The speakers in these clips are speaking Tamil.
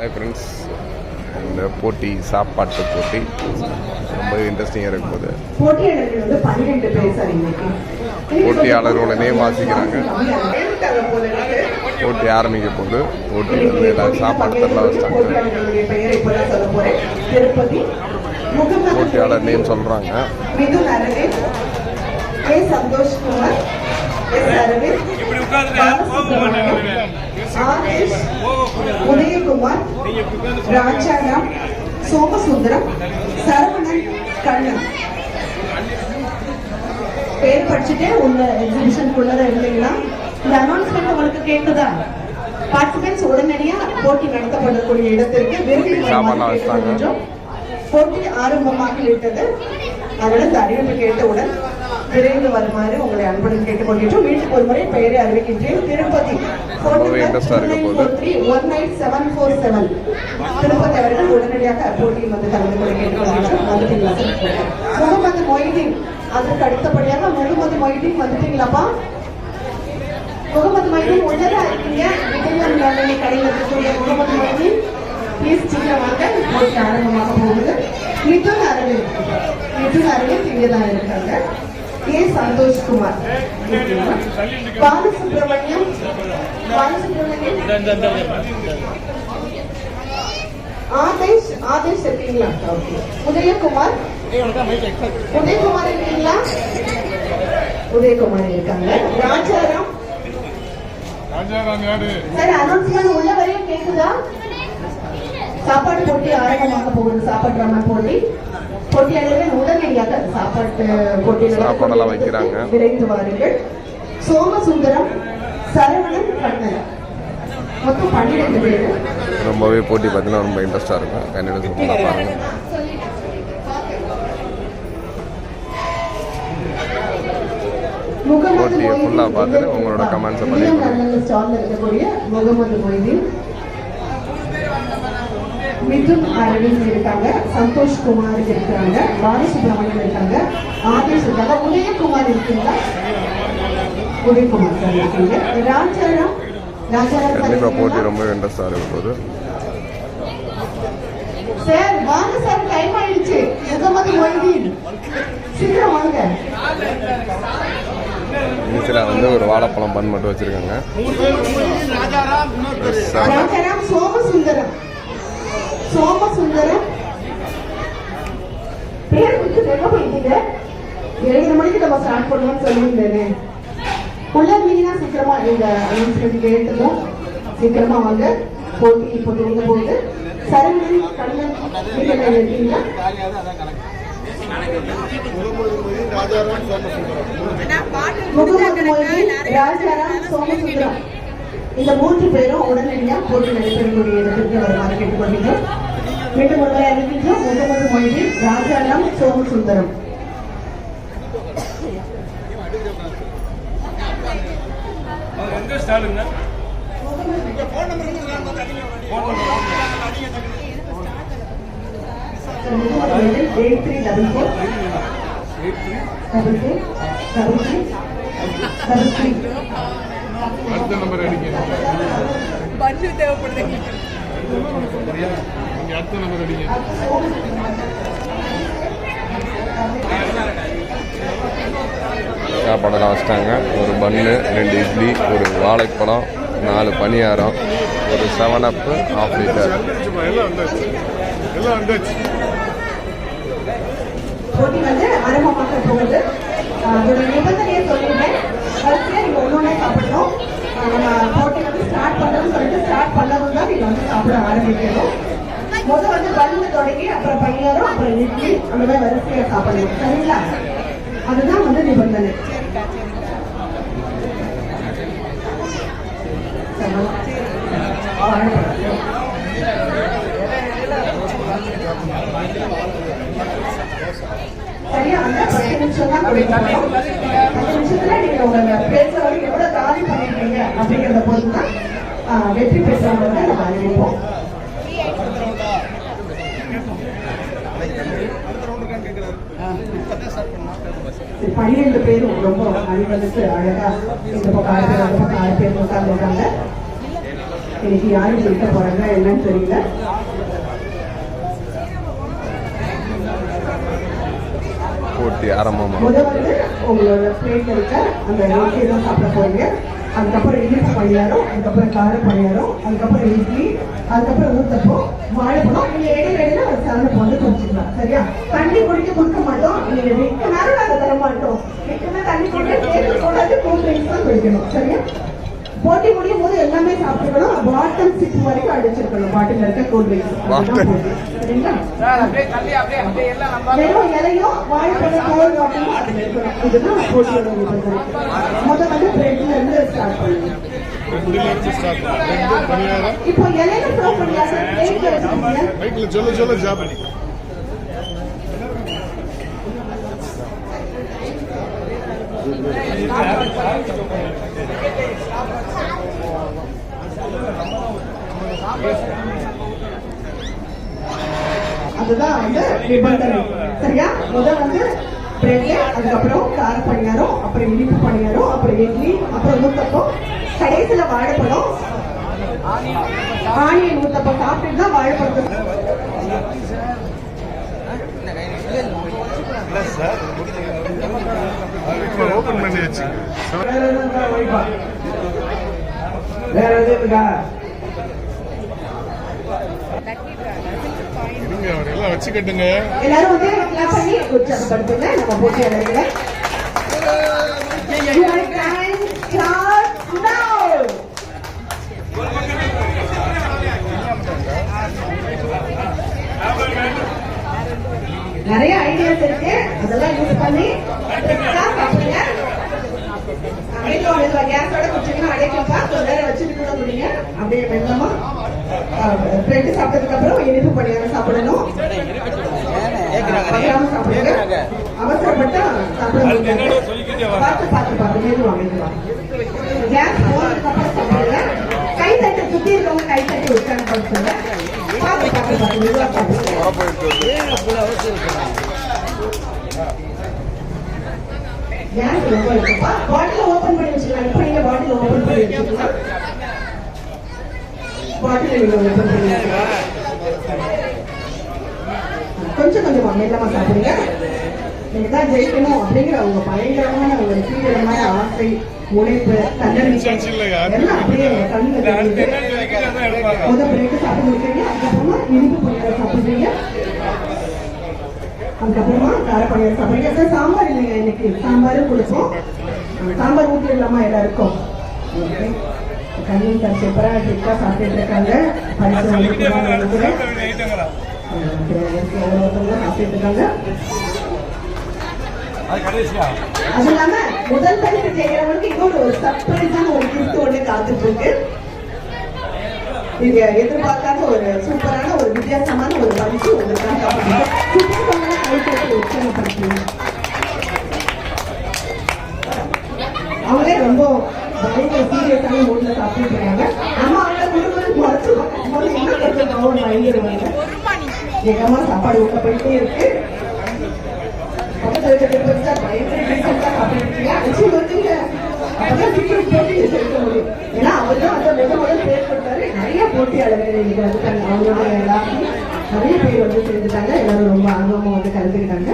ஹாய் ஃப்ரெண்ட்ஸ் இந்த போட்டி சாப்பாட்டு போட்டி ரொம்ப இன்ட்ரெஸ்டிங்காக இருக்கும் போது போட்டியாளர்கள் வந்து பன்னிரெண்டு பேர் சார் இன்னைக்கு. போட்டியாளரோட name வாசிக்கிறாங்க. போட்டி ஆரம்பிக்க போகுது போட்டி வந்து எல்லாரும் சாப்பாடு தரலாம் வச்சிட்டாங்க. போட்டியாளர் நேம் சொல்கிறாங்க மிதுன் ஆதேஷ் உதயகுமார் ராஜாராம் சோமசுந்தரம் சரவணன் கண்ணன். பேர் படிச்சுட்டே உள்ள எக்ஸிபிஷனுக்குள்ளத இருந்தீங்கன்னா இந்த அனௌன்ஸ்மெண்ட் உங்களுக்கு கேட்குதா பார்ட்டிசிபென்ட்ஸ் உடனடியா போட்டி நடத்தப்படக்கூடிய இடத்திற்கு வச்சிட்டாங்க. கொஞ்சம் போட்டி ஆரம்பமாக விட்டது அதனால இந்த அறிவிப்பு கேட்டவுடன் விரைந்து வருமாறு உங்களை அன்புடன் கேட்டுக்கொள்கின்றோம். வீட்டுக்கு ஒரு முறை பெயரை அறிவிக்கின்றேன். Tirupati. One nine seven four seven Tirupati அவர்கள் உடனடியாக போட்டியில் வந்து கலந்து கொள்ள கேட்டுக்கொள்கின்றோம். வந்துட்டீங்களா சார்? முகமது மொய்தீன். அதற்கு அடுத்தபடியாக முகமது மொய்தீன் வந்துட்டீங்களாப்பா? முகமது மொய்தீன் உள்ளதா இருக்கீங்க? விஜயன் கடையில் இருக்கக்கூடிய முகமது மொய்தீன் ப்ளீஸ் சீக்கிரம் வாங்க. போட்டி ஆரம்பமாக போகுது. மிதுன் அரவிந்த். மிதுன் அரவிந்த் இங்கே தான் இருக்காங்க. ஏ சந்தோஷ்குமார். பாலசுப்ரமணியம் பாலசுப்ரமணியம். ஆதேஷ் ஆதேஷ் இருக்கீங்களா? ஓகே. உதயகுமார். உதயகுமார் இருக்கீங்களா? உதயகுமார் இருக்காங்க. ராஜாராம். ராஜாராம் யாரு? சார் அனௌன்ஸ்மெண்ட் உள்ள வரையும் கேக்குதா? சாப்பாடு போட்டி ஆரம்பமாக போகுது. சாப்பாடு ராமன் போட்டி. போட்டியாளர்கள் உடனடியாக சாப்பாட்டு சாப்பாடெல்லாம் வைக்கிறாங்க. விரைந்து வாருங்கள். சோமசுந்தரம் சரவணன் கண்ணன். மொத்தம் பன்னிரெண்டு பேர். ரொம்பவே போட்டி பார்த்தீங்கன்னா ரொம்ப இன்ட்ரெஸ்டாக இருக்கும். கண்டிப்பாக சூப்பராக பாருங்கள் போட்டியை ஆ பார்த்துட்டு உங்களோட ஸ்டால்ல இருக்கக்கூடிய முகமது மொய்தீன். மிதுன் அரவிந்த் இருக்காங்க. சந்தோஷ் குமார் இருக்காங்க பாலசுப்ரமணியம் இருக்காங்க. ஆதேஷ் இருக்காங்க உதயகுமார் இருக்கீங்களா உதயகுமார் சார் இருக்கீங்க. ராஜாராம் ராஜாராம் போட்டி? ரொம்ப இன்ட்ரெஸ்டாக இருக்கும் போது. சார் வாங்க சார் டைம் ஆயிடுச்சு. முகமது மொய்தீன் சீக்கிரம் வாங்க. ஈஸியாக வந்து ஒரு வாழைப்பழம் பன் மட்டும் வச்சுருக்காங்க. ராஜாராம் சோமசுந்தரம். சோமசுந்தரம். பேர் கொடுத்து எங்க போயிட்டீங்க ஏழரை மணிக்கு நம்ம ஸ்டார்ட் பண்ணுவோம்னு சொல்லியிருந்தேனே. உள்ள மீனா சீக்கிரமா இந்த அனௌன்ஸ்மெண்ட் கேட்டதும் சீக்கிரமா வாங்க. போட்டி இப்போ துவங்க போகுது சரவணன் கண்ணன் நீங்க இருக்கீங்களா? முகமது ராஜாராம் சோமசுந்தரம். இந்த மூன்று பேரும் உடனடியா போட்டி நடைபெறக்கூடிய இடத்திற்கு வருமாறு கேட்டுக்கொள்கிறோம் மீண்டும் ஒருவரை அறிவிக்கின்றோம் Mohammed Moideen Rajaram Mohammed Moideen eight three double four double four double three double three அடுத்த நம்பர் அடிங்க. பண்ணு தேவைப்படுது எங்களுக்கு. நீங்க அடுத்த நம்பர் அடிங்க. சாப்பாடெல்லாம் வச்சிட்டாங்க. ஒரு பன்னு ரெண்டு இட்லி ஒரு வாழைப்பழம் நாலு பணியாரம் ஒரு செவன் அப்பு ஆஃப் லிட்டர் எல்லாம் வந்தாச்சு நீங்கள் ஒன்று சாப்பிடணும். நம்ம போட்டி வந்து ஸ்டார்ட் பண்ணணும்னு சொல்லிட்டு ஸ்டார்ட் பண்ணதும் தான் நீங்கள் வந்து சாப்பிட ஆரம்பிக்கணும். முதல் வந்து பல்லு தொடங்கி அப்புறம் பையரும் அப்புறம் இட்லி அந்த மாதிரி வரிசையாக சாப்பிடணும். சரிங்களா? அதுதான் வந்து நிபந்தனை. சரியா அந்த பத்து நிமிஷம் தான் பத்து நிமிஷத்துல நீங்க வரைக்கும் எவ்வளவு காலி பண்ணிருக்கீங்க அப்படிங்கறத பொறுத்து தான் வெற்றி பெற்றவங்க நம்ம அறிவிப்போம். பன்னிரெண்டு பேரும் ரொம்ப அறிவதற்கு அழகா இந்த பக்கம் ஆறு பேர் அந்த பக்கம் ஆறு பேர் உட்கார்ந்துருக்காங்க. இன்னைக்கு யாரும் இருக்க போறாங்க என்னன்னு தெரியல. போட்டி ஆரம்பமாக முத உங்களோட பிளேட் இருக்க அந்த ரொட்டி தான் சாப்பிட போறீங்க. அதுக்கப்புறம் இனிப்பு பணியாரம் அதுக்கப்புறம் கார பணியாரம் அதுக்கப்புறம் இட்லி அதுக்கப்புறம் ஊத்தப்போ வாழைப்பழம் நீங்க இடையில இடையில ஒரு சாதனை வந்து குடிச்சுக்கலாம். சரியா? தண்ணி குடிக்க கொடுக்க மாட்டோம். நீங்க மிக்க நேரம் நாங்க தர மாட்டோம் மிக்க தண்ணி குடிக்க டேபிள் கூடாது கூல் ட்ரிங்க்ஸ் தான் குடிக்கணும். சரியா? போட்டி முடியும் போது எல்லாமே சாப்பிட்டுக்கணும். பாட்டம் சிப் வரைக்கும் அடிச்சிருக்கணும். பாட்டில் இருக்க கூல் ட்ரிங்க்ஸ் Bottom. சரிங்களா? வெறும் இலையும் வாழைப்பழம் அதுல இருக்கணும். இதுதான் போட்டியோட முதல் வந்து பிரெட்ல இருந்து ஸ்டார்ட் பண்ணுங்க இப்போ இலையில பிளேட்ல அதுதான் வந்து நிபந்தனை. சரியா? முதல் வந்து பிரெட் அதுக்கப்புறம் கார பணியாரம் அப்புறம் இனிப்பு பணியாரம் அப்புறம் இட்லி அப்புறம் ஊத்தப்பம் கடைசியில வாழைப்பழம். ஆனியன் ஊத்தப்பம் சாப்பிட்டு தான் வாழைப்பழத்தை இப்போ பண்ணியாச்சு வேற எதுவும் இருக்கா இருங்க அவர் எல்லாம் வச்சுக்கட்டுங்க எல்லாரும் வந்து கிளாப் பண்ணி உற்சாகப்படுத்துங்க. நம்ம போட்டி அடையில நிறைய ஐடியாஸ் இருக்கு. அதெல்லாம் யூஸ் பண்ணி நல்லா சாப்பிடுங்க மெதுவா கேஸோட குடிச்சிங்கன்னா அடைக்கப்பா கொஞ்ச நேரம் வச்சுட்டு கூட முடியுங்க. அப்படியே மெல்லமா பிரெட் சாப்பிட்டதுக்கு அப்புறம் இனிப்பு பணியாரம் சாப்பிடணும். அவசரப்பட்டா பார்த்து பார்த்து பார்த்து மெதுவா மெதுவா. கேஸ் போனதுக்கு அப்புறம் சாப்பிடுங்க கை தட்டி சுத்தி இருக்கவங்க கை தட்டி உட்காந்து பார்த்து பார்த்து பார்த்து மெதுவா சாப்பிடுங்க. கேஸ் ரொம்ப இருக்குப்பா. பாட்டில் ஓபன் பண்ணி வச்சுக்கலாம். இப்போ நீங்க பாட்டில் ஓபன் பண்ணி வச்சுக்கலாம் பாட்டில் நீங்க ஓபன் பண்ணி வச்சுக்கலாம் கொஞ்சம் கொஞ்சமா மெல்லமா சாப்பிடுங்க நீங்க தான் ஜெயிக்கணும் அப்படிங்கிற அவங்க பயங்கரமான ஒரு தீவிரமான ஆசை உழைப்பு Chance தன்னம்பிக்கை எல்லாம் அப்படியே கண்ணுல தெரியுது முத பிரேக் சாப்பிட்டு அதுக்கப்புறமா இனிப்பு பணியாரம் சாப்பிடுறீங்க அதுக்கப்புறமா கார பணியாரம் சாப்பிடுறீங்க சார் சாம்பார் இல்லைங்க இன்னைக்கு சாம்பாரும் கொடுப்போம் சாம்பார் ஊற்றிடலாமா எல்லாருக்கும். கண்ணி சூப்பரா டிக்கா சாப்பிட்டு இருக்காங்க பரிசு நினைக்கிறேன் சாப்பிட்டு இருக்காங்க அது இல்லாம முதல் பரிசு செய்யறவங்களுக்கு இன்னொரு ஒரு சர்ப்ரைஸான ஒரு gift ஒண்ணு காத்துட்டு இருக்கு நீங்க எதிர்பார்க்காத ஒரு சூப்பரான ஒரு வித்தியாசமான ஒரு பரிசு உங்களுக்காக அவங்களே ரொம்ப பயங்கர சீரியஸான மூட்ல சாப்பிட்டு இருக்காங்க அம்மா அவங்கள குடும்பம் கவனம் பயந்துருவாங்க எங்க அம்மா சாப்பாடு உள்ள போயிட்டே இருக்கு. பக்கத்துல இருக்கிற பெருசா பயங்கர டீசெண்டா சாப்பிட்டுருக்கீங்க. அடிச்சு வந்துங்க அப்பதான் சீக்கிரம் போட்டி செலுத்த முடியும். ஏன்னா அவர் தான் அந்த முத முதல் பேர் கொடுத்தாரு. நிறைய போட்டியாளர்கள் இன்னைக்கு வந்துட்டாங்க. அவங்களோட எல்லாரும் நிறைய பேர் வந்து சேர்ந்துட்டாங்க. எல்லாரும் ரொம்ப ஆர்வமா வந்து கலந்துக்கிட்டாங்க.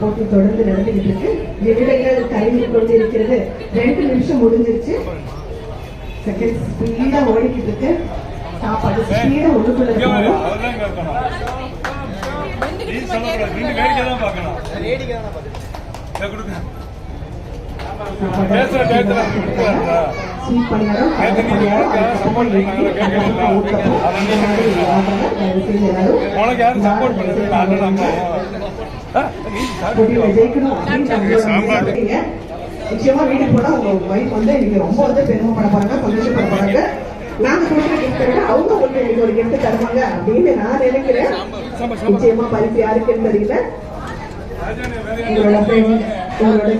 போட்டி தொடர்ந்து நடந்துகிட்டு இருக்கு நிமிடங்கள் கரைந்து கொண்டு இருக்கிறது ரெண்டு நிமிஷம் முடிஞ்சிருச்சு. செகண்ட் ஸ்பீடா ஓடிக்கிட்டு இருக்கு சாப்பாடு ஸ்பீடா உள்ளுக்குள்ள உனக்கு யாரும் support பண்ணது ஜெயிக்கணும் நிச்சயமா வீட்டுக்கு போனா உங்க ஒய்ஃப் வந்து இன்னைக்கு ரொம்ப வந்து பெருமைப்பட போறாங்க சந்தோஷப்பட போறாங்க நாங்க கொடுக்குற விட அவங்க உங்களுக்கு இன்னைக்கு ஒரு கிஃப்ட் தருவாங்க அப்படின்னு நான் நினைக்கிறேன் நிச்சயமா பரிசு யாருக்குன்னு தெரியல உங்களோட உங்களோட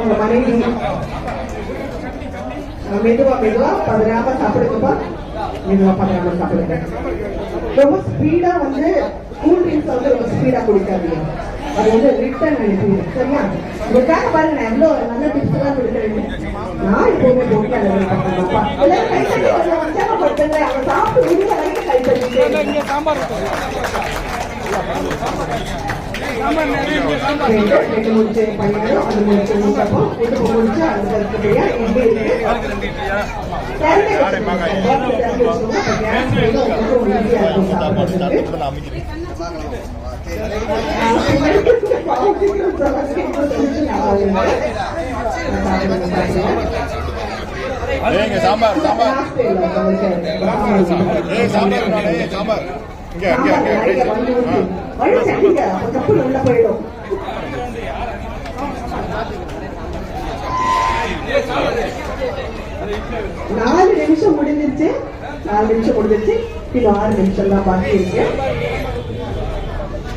உங்க மனைவி மெதுவா மெதுவா பதறாம சாப்பிடுங்கப்பா மெதுவா பதறாம சாப்பிடுங்க ரொம்ப ஸ்பீடா வந்து கூல் ட்ரிங்க்ஸ் வந்து ரொம்ப ஸ்பீடா குடிக்காதீங்க. அது வந்து ரிட்டர்ன் அனுப்பிடுங்க சரியா? உங்களுக்காக பாருங்க நான் எவ்வளவு நல்ல டிப்ஸ் எல்லாம் கொடுக்குறேன் நான் எப்பவுமே போட்டு அதை எல்லாரும் கை தட்டி கொஞ்சம் உற்சாகப்படுத்துங்க அவன் சாப்பிட்டு முடிஞ்ச வரைக்கும் கை தட்டிட்டே ரெண்டு முடிச்சு அது முடிச்சு முடிச்சு இருக்கு? ஏங்க சாம்பார் சாம்பார். சாம்பார் சாம்பார். இங்க இங்க இங்க உள்ள போயிடும் நாலு நிமிஷம் முடிஞ்சிருச்சு நாலு நிமிஷம் முடிஞ்சிருச்சு இன்னும் ஆறு நிமிஷம் தான் பாக்கி இருக்கு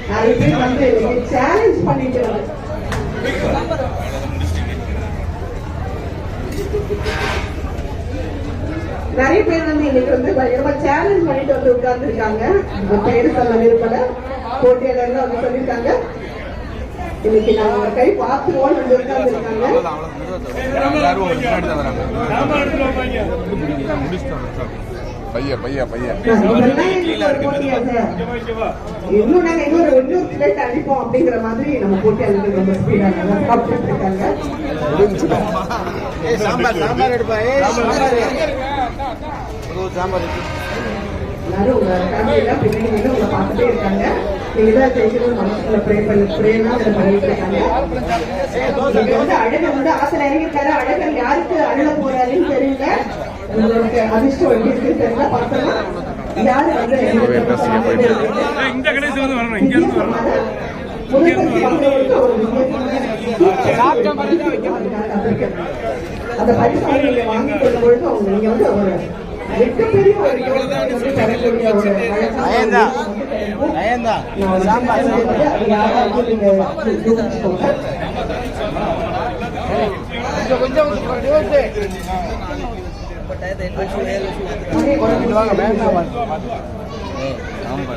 நிறைய பேர் வந்து சேலஞ்ச் பண்ணிட்டு வந்து நிறைய பேர் வந்து இன்னைக்கு வந்து பயங்கரமா சேலஞ்ச் பண்ணிட்டு வந்து உட்கார்ந்துருக்காங்க உங்க பேரு சொல்ல விருப்பல போட்டியாளர்கள் வந்து சொல்லியிருக்காங்க இன்னைக்கு நான் உங்க கை பையன் இதெல்லாம் எங்களுக்கு ஒரு போட்டியா சார் இன்னும் நாங்க இன்னொரு இன்னொரு பிளேட் அடிப்போம் அப்படிங்கிற மாதிரி நம்ம போட்டியாளர்கள் ரொம்ப ஸ்பீடா நல்லா சாப்பிட்டு இருக்காங்க. சாம்பார் சாம்பார் எடுப்பா. சாம்பார். சாம்பார் எல்லாரும் உங்க ஃபேமிலியில பின்னாடி உங்களை பார்த்துட்டே இருக்காங்க. நீங்க தான் ஜெயிக்கணும் மனசுக்குள்ள ப்ரே பண்ணி ப்ரேனா இதை பண்ணிட்டு இருக்காங்க. நீங்க வந்து அழகர் வந்து ஆசையில இறங்கிருக்காரு அழகர் யாருக்கு அழுத போறாருன்னு தெரியல. உங்களுக்கு அதிர்ஷ்டம் எப்படி இருக்குன்னு தெரியல. பார்த்தோம்னா யாரு வந்து இந்த கடைசி வந்து வரணும் இங்க இருந்து வரணும். அந்த பரிசு வாங்கி கொள்ளும் பொழுது அவங்க நீங்க வந்து ஒரு மிகப்பெரிய ஒரு யோசனை தரக்கூடிய ஒரு நயன்தா. நயன்தா யாராவது நீங்க யோசிச்சுக்கோங்க கொஞ்சம் கொஞ்சம் அதே குழம்பு வாங்க வேண்டாம் ரேவந்தே முன்னாடி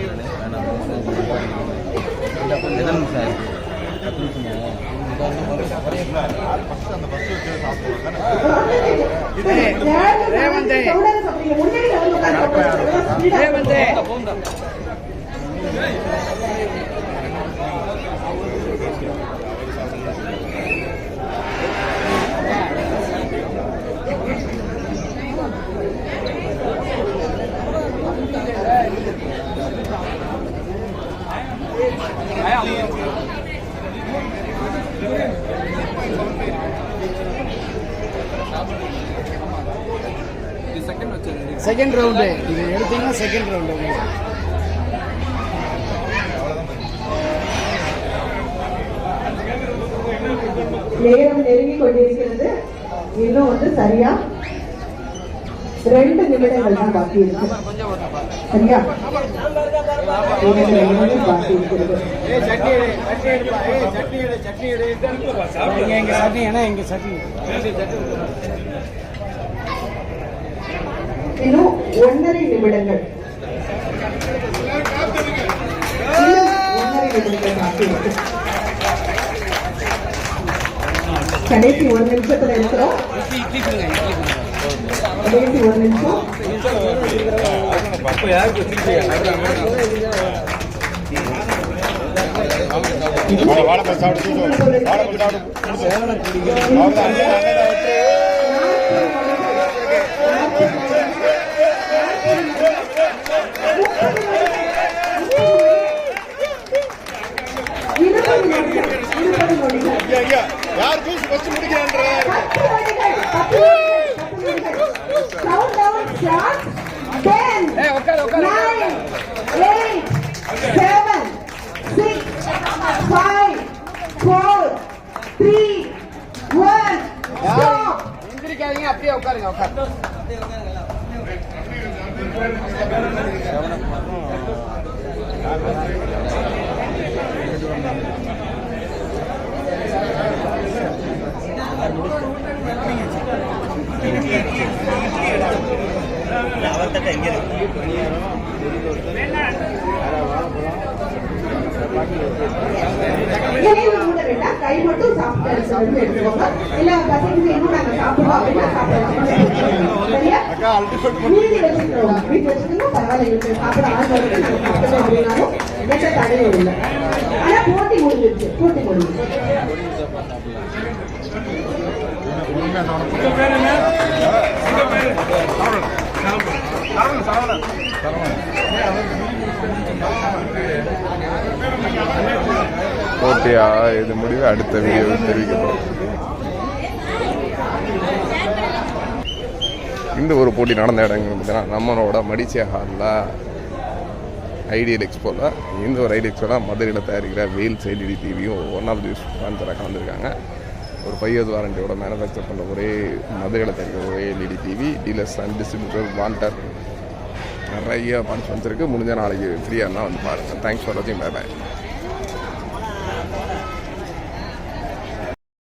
வந்து உட்கார்ந்து ரேவந்தே செகண்ட் ரவுண்டு இது எடுத்தீங்கன்னா செகண்ட் ரவுண்டு உங்களுக்கு நேரம் நெருங்கி கொண்டிருக்கிறது. இன்னும் வந்து சரியா? ரெண்டு நிமிடங்கள் தான் பாக்கி இருக்கு. சரியா? பாக்கி இருக்கிறது. எங்க சட்னி ஏன்னா எங்க சட்னி இன்னும் ஒன்றரை நிமிடங்கள். ஒன்றரை நிமிடங்கள் இருக்கு. கடைசி ஒரு நிமிஷத்துல இருக்கிறோம். கடைசி ஒரு நிமிஷம். வாழை வாழைப்பழம் சாப்பிட்டு வாழைப்பழம் சாப்பிட்டு யார் ஜூஸ் ஃபர்ஸ்ட் முடிக்கிறான்றார் கவுண்ட் டவுன் கிளாஸ் 10 ஏய் அப்படியே உட்காருங்க உட்காருங்க அவர்கிட்ட எங்க கை மட்டும் சாப்பிட்டு எடுத்துக்கோங்க இல்ல பசங்க இன்னும் நாங்க சாப்பிடுவோம் அப்படின்னா சாப்பிடலாம் மீதி வச்சுக்கிறோம் மீதி வச்சுக்கோங்க பரவாயில்ல சாப்பிட ஆசை சாப்பிடணும் அப்படின்னாலும் எந்த தடையும் இல்லை ஆனா போட்டி முடிஞ்சிருச்சு போட்டி முடிஞ்சிருச்சு போட்டியா இது முடிவு. அடுத்த வீடியோவில் தெரிவிக்கப்படும். இந்த ஒரு போட்டி நடந்த இடங்கள் பார்த்தீங்கன்னா நம்மளோட மடிச்சியா ஹாலில் ஐடியல் எக்ஸ்போவில் இந்த ஒரு ஐடியல் எக்ஸ்போவில் மதுரையில் தயாரிக்கிற வேல்ஸ் எல்இடி டிவியும் ஒன் ஆஃப் தி ஸ்பான்சராக கலந்துருக்காங்க. ஒரு ஃபைவ் இயர்ஸ் வாரண்டியோட மேனுஃபேக்சர் பண்ணுற ஒரே மதுரையில் தயாரிக்கிற ஒரே LED TV dealers and distributor van der நிறைய ஃபங்க்ஷன்ஸ் இருக்குது முடிஞ்ச நாளைக்கு ஃப்ரீயாக இருந்தால் வந்து பாருங்கள் தேங்க்ஸ் ஃபார் வாட்சிங் பை பாய்